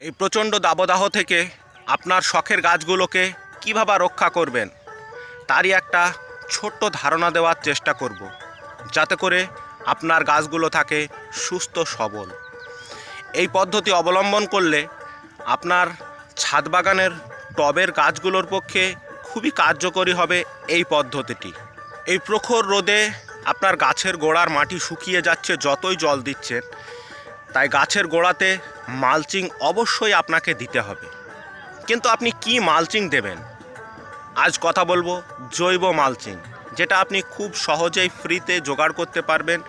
এই প্রচণ্ড দাবদাহ থেকে আপনার শখের গাছগুলোকে কীভাবে রক্ষা করবেন, তারই একটা ছোট্ট ধারণা দেওয়ার চেষ্টা করব, যাতে করে আপনার গাছগুলো থাকে সুস্থ সবল। এই পদ্ধতি অবলম্বন করলে আপনার ছাদ বাগানের টবের গাছগুলোর পক্ষে খুবই কার্যকরী হবে এই পদ্ধতিটি। এই প্রখর রোদে আপনার গাছের গোড়ার মাটি শুকিয়ে যাচ্ছে, যতই জল দিচ্ছেন, তাই গাছের গোড়াতে মালচিং অবশ্যই আপনাকে দিতে হবে। কিন্তু আপনি কি মালচিং দেবেন? আজ কথা বলব জৈব মালচিং, যেটা আপনি খুব সহজেই ফ্রিতে জোগাড় করতে পারবেন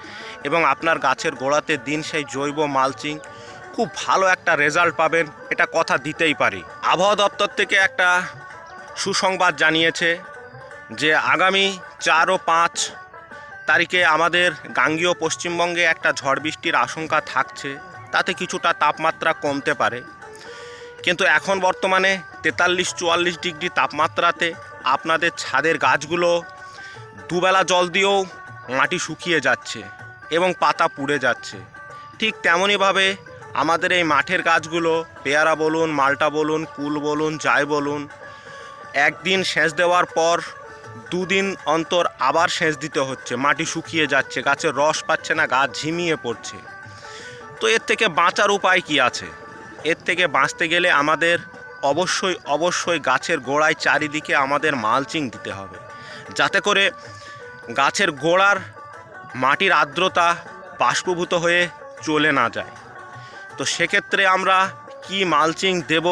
এবং আপনার গাছের গোড়াতে দিন সেই জৈব মালচিং খুব ভালো একটা রেজাল্ট পাবেন, এটা কথা দিতেই পারি। আবহাওয়া দপ্তর থেকে একটা সুসংবাদ জানিয়েছে যে আগামী চার ও পাঁচ তারিখে আমাদের গাঙ্গীয় পশ্চিমবঙ্গে একটা ঝড় বৃষ্টির আশঙ্কা থাকছে। তাতে কিছুটা তাপমাত্রা কমতে পারে। কিন্তু এখন বর্তমানে তেতাল্লিশ চুয়াল্লিশ ডিগ্রি তাপমাত্রাতে আপনাদের ছাদের গাছগুলো দুবেলা জল দিয়েও মাটি শুকিয়ে যাচ্ছে এবং পাতা পুড়ে যাচ্ছে। ঠিক তেমনইভাবে আমাদের এই মাঠের গাছগুলো পেয়ারা বলুন, মালটা বলুন, কুল বলুন, যাই বলুন, একদিন সেচ দেওয়ার পর দুদিন অন্তর আবার সেচ দিতে হচ্ছে। মাটি শুকিয়ে যাচ্ছে, গাছের রস পাচ্ছে না, গাছ ঝিমিয়ে পড়ছে। তো এর থেকে বাঁচার উপায় কি আছে? এর থেকে বাঁচতে গেলে আমাদের অবশ্যই অবশ্যই গাছের গোড়ায় চারিদিকে আমাদের মালচিং দিতে হবে। যাতে করে গাছের গোড়ার মাটির আর্দ্রতা বাষ্পভূত হয়ে চলে না যায়। তো সেক্ষেত্রে আমরা কি মালচিং দেব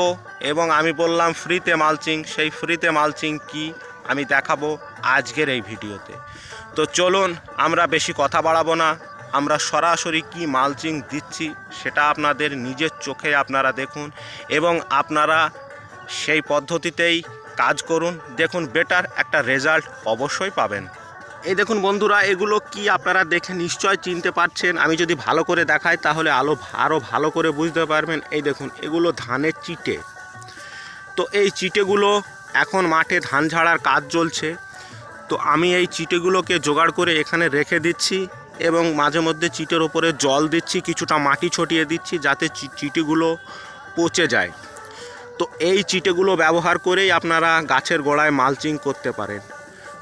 এবং আমি বললাম ফ্রিতে মালচিং, সেই ফ্রিতে মালচিং কি আমি দেখাবো আজকের এই ভিডিওতে। তো চলুন, আমরা বেশি কথা বাড়াবো না। আমরা সরাসরি কি মালচিং দিচ্ছি সেটা আপনাদের নিজের চোখে আপনারা দেখুন এবং আপনারা সেই পদ্ধতিতেই কাজ করুন। দেখুন বেটার একটা রেজাল্ট অবশ্যই পাবেন। এই দেখুন বন্ধুরা, এগুলো কি আপনারা দেখে নিশ্চয় চিনতে পারছেন? আমি যদি ভালো করে দেখাই, তাহলে আলো আরও ভালো করে বুঝতে পারবেন। এই দেখুন, এগুলো ধানের চিটে। তো এই চিটেগুলো এখন মাঠে ধান ঝাড়ার কাজ চলছে। তো আমি এই চিটেগুলোকে জোগাড় করে এখানে রেখে দিচ্ছি। এবং মাঝে মধ্যে চিটের ওপরে জল দিচ্ছি, কিছুটা মাটি ছটিয়ে দিচ্ছি যাতে চিটিগুলো পচে যায়। তো এই চিটেগুলো ব্যবহার করেই আপনারা গাছের গোড়ায় মালচিং করতে পারেন।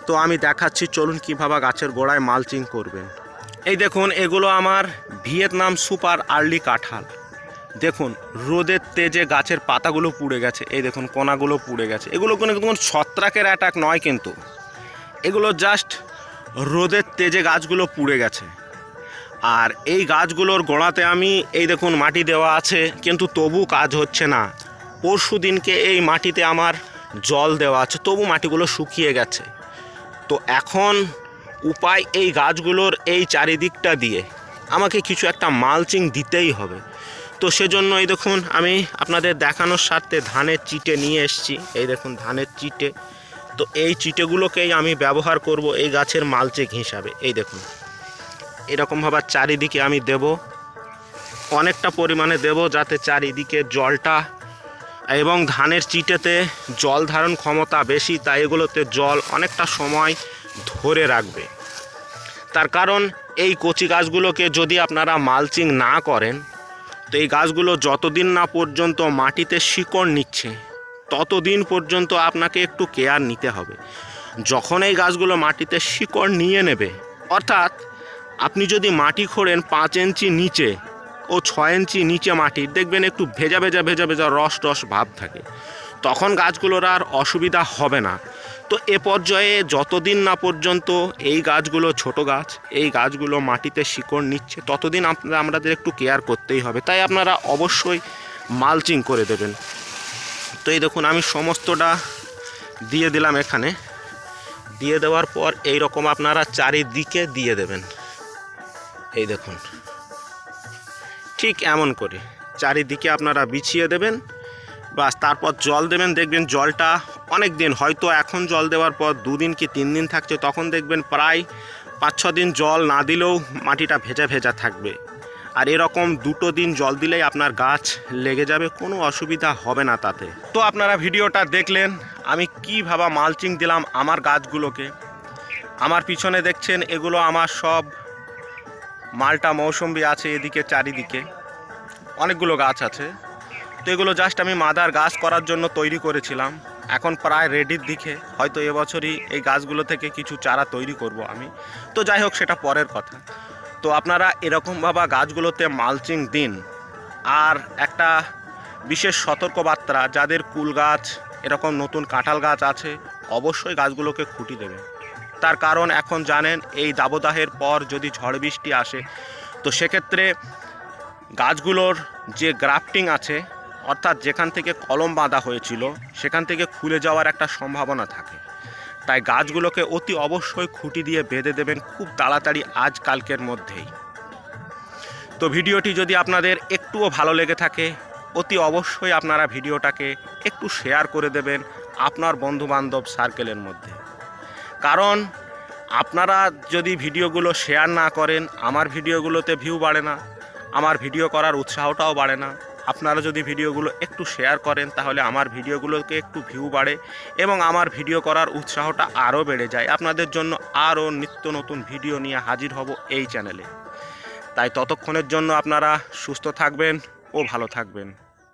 তো আমি দেখাচ্ছি, চলুন কীভাবে গাছের গোড়ায় মালচিং করবেন। এই দেখুন, এগুলো আমার ভিয়েতনাম সুপার আর্লি কাঁঠাল। দেখুন, রোদের তেজে গাছের পাতাগুলো পুড়ে গেছে। এই দেখুন কোনাগুলো পুড়ে গেছে। এগুলো কোনো কোনো ছত্রাকের অ্যাটাক নয় কিন্তু। এগুলো জাস্ট রোদের তেজে গাছগুলো পুড়ে গেছে। আর এই গাছগুলোর গোড়াতে আমি, এই দেখুন, মাটি দেওয়া আছে, কিন্তু তবু কাজ হচ্ছে না। পরশু দিনকে এই মাটিতে আমার জল দেওয়া আছে, তবু মাটিগুলো শুকিয়ে গেছে। তো এখন উপায় এই গাছগুলোর এই চারিদিকটা দিয়ে আমাকে কিছু একটা মালচিং দিতেই হবে। তো সেজন্য এই দেখুন, আমি আপনাদের দেখানোর স্বার্থে ধানের চিটে নিয়ে এসেছি। এই দেখুন, ধানের চিটে তো এই চিটেগুলোকেই আমি ব্যবহার করব এই গাছের মালচিং হিসাবে। এই দেখুন। এরকমভাবে চারিদিকে আমি দেব। অনেকটা পরিমাণে দেব যাতে চারিদিকে জলটা এবং ধানের চিটেতে জল ধারণ ক্ষমতা বেশি, তাই এগুলোতে জল অনেকটা সময় ধরে রাখবে। তার কারণ এই কচি গাছগুলোকে যদি আপনারা মালচিং না করেন, তো এই গাছগুলো যতদিন না পর্যন্ত মাটিতে শিকড় নিচ্ছে ততদিন পর্যন্ত আপনাকে একটু কেয়ার নিতে হবে। যখন এই গাছগুলো মাটিতে শিকড় নিয়ে নেবে, অর্থাৎ আপনি যদি মাটি খোঁড়েন পাঁচ ইঞ্চি নিচে ও ছয় ইঞ্চি নিচে মাটির দেখবেন একটু ভেজা ভেজা ভেজা ভেজা রস রস ভাব থাকে। তখন গাছগুলোর আর অসুবিধা হবে না। তো এ পর্যায়ে যতদিন না পর্যন্ত এই গাছগুলো ছোট গাছ, এই গাছগুলো মাটিতে শিকড় নিচ্ছে, ততদিন আপনারা আমাদের একটু কেয়ার করতেই হবে। তাই আপনারা অবশ্যই মালচিং করে দেবেন। তো এই দেখুন, আমি সমস্তটা দিয়ে দিলাম এখানে। দিয়ে দেওয়ার পর এই রকম আপনারা চারিদিকে দিয়ে দেবেন। এই দেখুন, ঠিক এমন করে চারিদিকে আপনারা বিছিয়ে দেবেন। বাস, তারপর জল দেবেন, দেখবেন জলটা অনেক দিন হয়তো এখন জল দেওয়ার পর দুদিন কি তিন দিন থাকছে, তখন দেখবেন প্রায় পাঁচ ছ দিন জল না দিলেও মাটিটা ভেজা ভেজা থাকবে। আর এরকম দুটো দিন জল দিলেই আপনার গাছ লেগে যাবে, কোনো অসুবিধা হবে না তাতে। তো আপনারা ভিডিওটা দেখলেন, আমি কীভাবে মালচিং দিলাম আমার গাছগুলোকে। আমার পিছনে দেখছেন, এগুলো আমার সব মালটা মৌসুম্বি আছে এদিকে, চারিদিকে। অনেকগুলো গাছ আছে। তো এগুলো জাস্ট আমি মাদার গাছ করার জন্য তৈরি করেছিলাম। এখন প্রায় রেডির দিকে, হয়তো এবছরই এই গাছগুলো থেকে কিছু চারা তৈরি করব আমি। তো যাই হোক, সেটা পরের কথা। তো আপনারা এরকমভাবে গাছগুলোতে মালচিং দিন। আর একটা বিশেষ সতর্কবার্তা, যাদের কুল গাছ, এরকম নতুন কাঁঠাল গাছ আছে, অবশ্যই গাছগুলোকে খুঁটি দেবে তার কারণ এখন জানেন, এই দাবদাহের পর যদি ঝড় বৃষ্টি আসে, তো সেক্ষেত্রে গাছগুলোর যে গ্রাফটিং আছে, অর্থাৎ যেখান থেকে কলম বাঁধা হয়েছিল, সেখান থেকে খুলে যাওয়ার একটা সম্ভাবনা থাকে। তাই গাছগুলোকে অতি অবশ্যই খুঁটি দিয়ে বেঁধে দেবেন খুব তাড়াতাড়ি আজ কালকের মধ্যেই। তো ভিডিওটি যদি আপনাদের একটুও ভালো লেগে থাকে, অতি অবশ্যই আপনারা ভিডিওটাকে একটু শেয়ার করে দেবেন আপনার বন্ধুবান্ধব সার্কেলের মধ্যে। কারণ আপনারা যদি ভিডিওগুলো শেয়ার না করেন, আমার ভিডিওগুলোতে ভিউ বাড়ে না, আমার ভিডিও করার উৎসাহটাও বাড়ে না। আপনারা যদি ভিডিওগুলো একটু শেয়ার করেন, তাহলে আমার ভিডিওগুলোকে একটু ভিউ বাড়ে এবং আমার ভিডিও করার উৎসাহটা আরও বেড়ে যায়। আপনাদের জন্য আরও নিত্য নতুন ভিডিও নিয়ে হাজির হব এই চ্যানেলে তাই ততক্ষণের জন্য আপনারা সুস্থ থাকবেন ও ভালো থাকবেন।